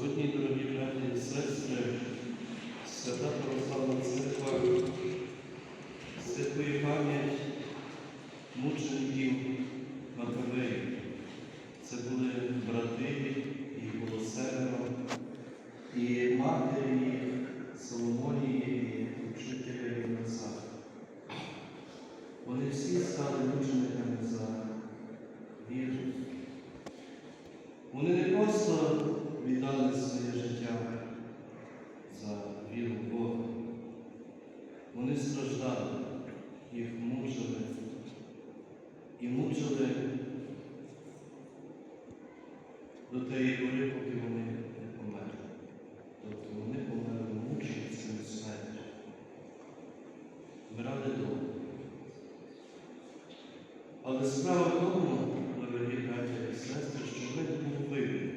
Сьогодні, дорогі брати і сестри, свята православна церква святкує пам'ять мучеників Маковеїв. Це були брати, їх було семеро, і матері їх, Соломонії, і вчителя Євназа. Вони всі стали мучениками за віру. Вони не просто віддали своє життя за віру в Бога. Вони страждали, їх мучили і до тієї пори, поки вони не померли. Тобто вони померли мученицькою смертю. Брали довго. Але справа в тому, дорогі браті і сестри, що ми вибір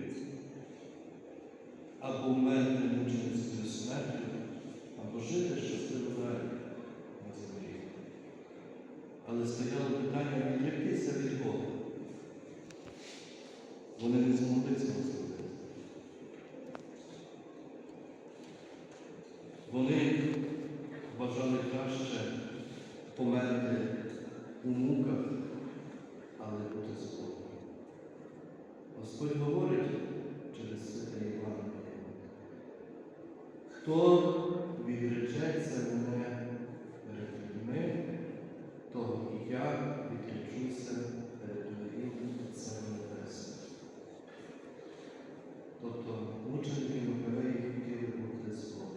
або вмерти мученицькою смертю, або жити щасливо далі на землі. Але стояло питання відректися від Бога. Вони не змогли цього зробити. Вони вважали краще померти у муках, але бути з Господь говорить через святе Євангеліє, хто відречеться мене перед людьми, того і я відречуся перед моїм Отцем Небесним. Тобто мученики Маковеї хотіли бути з Богом.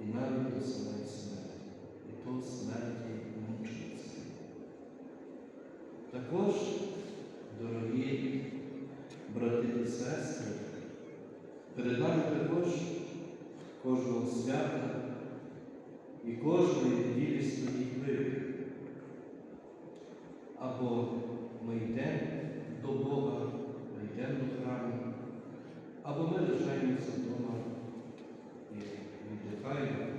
І навіть до самої смерті, і то смерті мученицької. Також, дорогі брати і сестри, перед нами також кожного свята і кожної неділі стоїть вибір. Або ми йдемо до Бога, ми йдемо до храму, або ми лишаємося вдома і віддихаємо,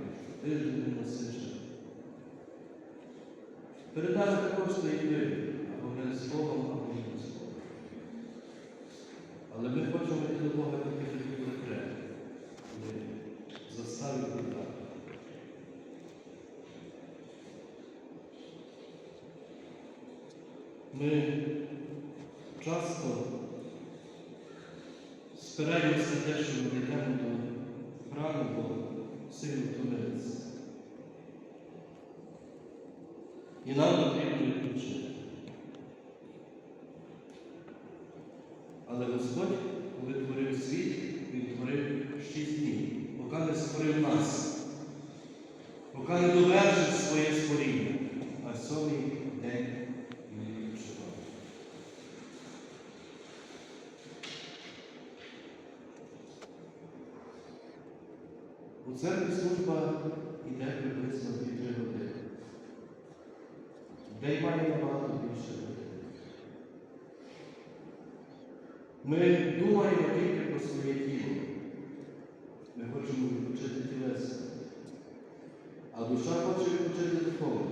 Перед нами також вибір, або з Богом, або ми з Богом. Але ми хочемо йти до Бога тільки тоді, коли треба. Ми заставили так. Ми часто спираємося на те, що ми йдемо до храму, бо сильно втомилися. І нам потрібно відпочити. Але Господь, коли творив світ, Він творив шість днів, поки не створив нас, поки не довершив своє створіння, а сьомий день він відпочивав. У церкві служба йде приблизно 2-3 години. День має набагато більше годин. Ми думаємо тільки про своє тіло. Ми хочемо відпочити тілесно. А душа хоче відпочити духовно.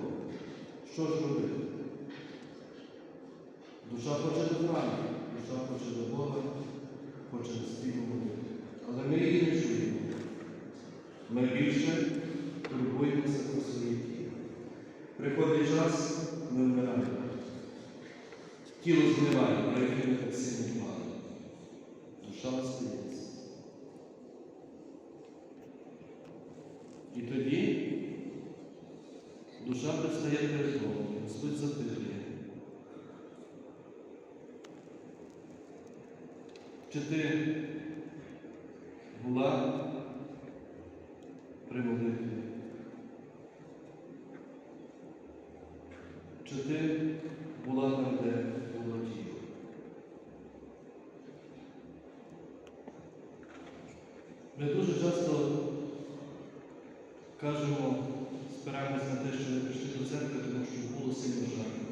Що ж робити? Душа хоче до храму, душа хоче до Бога, хоче до спільну молитву. Але ми її не чуємо. Ми більше турбуємося про своє тіло. Приходить час, ми вмираємо. Тіло згниває, про яке ми так сильно дбали. Душа остається. І тоді душа предстає перед Богом. Господь запитує. Чи ти була при молитві? Чи ти була там, де було тіло? Ми дуже часто кажемо, спираємось на те, що не прийшли до церкви, тому що було сильно жарко.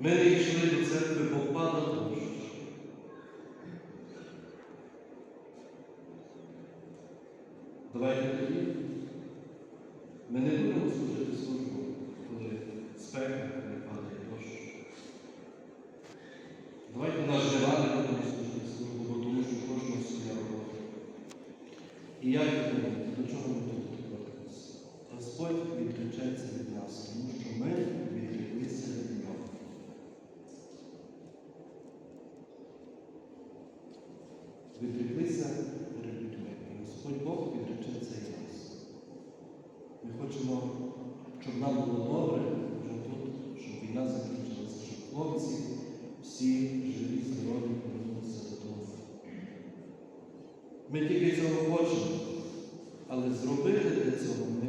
Ми не йшли до церкви, бо падав дощ. Давайте тоді І я думаю, до чого ми тут дивимося? Господь відключається від нас, тому що ми відключилися від нього. Відріклися перед людьми. І Господь Бог відречеться від нас. Ми хочемо, щоб нам було добре. Цього але зробити для цього ми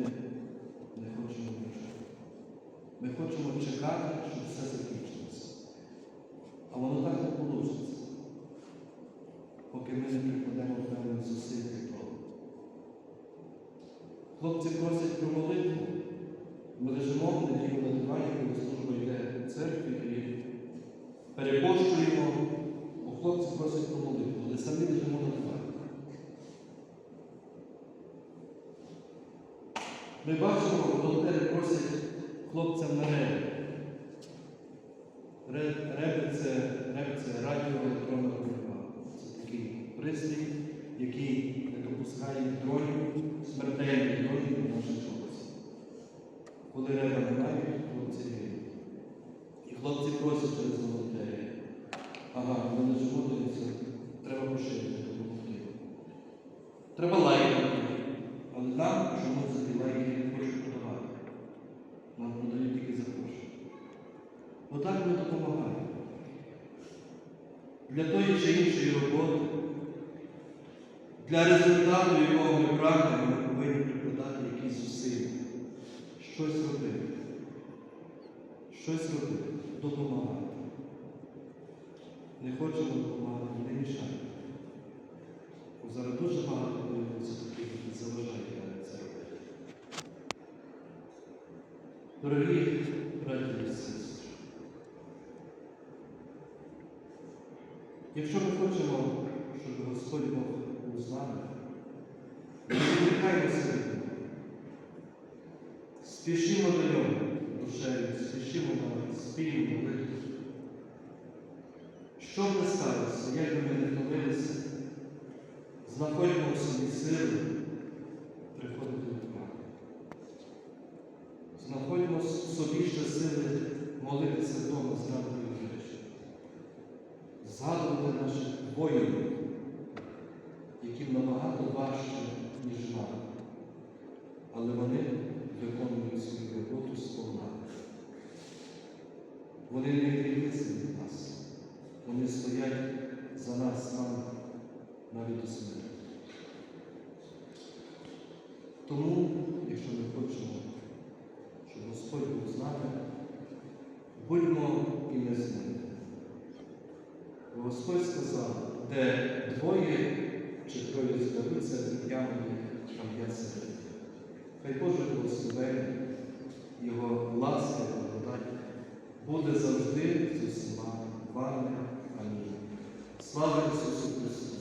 не хочемо нічого. Ми хочемо чекати, щоб все закінчилося. А воно так не вийде, поки ми не прикладемо певних зусиль для того. Хлопці просять про молитву. Ми лежимо неділю на дивані, коли служба йде в церкві і перепощуємо, бо хлопці просять про молитву, але самі лежимо на дивані. Ми бачимо, волонтери просять хлопцям на реби. Ре- Реби це, це радіоелектронна боротьба. Це такий пристрій, який не допускає дронів, смертельних дронів до наших хлопців. Коли реба немає, хлопці гинуть. І хлопці просять через волонтерів. Ага, лежимо дивіться, треба поширити, допомогти. Треба лайкати. Але нам чомусь за ті лайки не хочуть подавати. Нам подають тільки за гроші. Отак ми допомагаємо. Для тої чи іншої роботи, для результату, якого ми прагнемо, ми повинні прикладати якісь зусилля. Щось робити. Щось робити. Допомагати. Не хочемо допомагати, не. Бо Зараз дуже багато появляється таких, які заважають це робити. Дорогі браті і сестри, якщо ми хочемо, щоб Господь Бог був з нами, не відвікаємося. Спішимо до нього душею, спішимо на спільну молитву. Що наших яким набагато важче, ніж нам. Але вони виконують свою роботу сповна. Вони не відріклися від нас. Вони стоять за нас нам навіть до смерті. Тому, якщо ми хочемо, щоб Господь був з нами, будьмо і ми з ним. Господь сказав, де двоє чи троє зберуться, я їх, там я серед. них». Хай Боже благословення, Його ласка і благодать буде завжди з усіма вами. Амінь. Слава Ісусу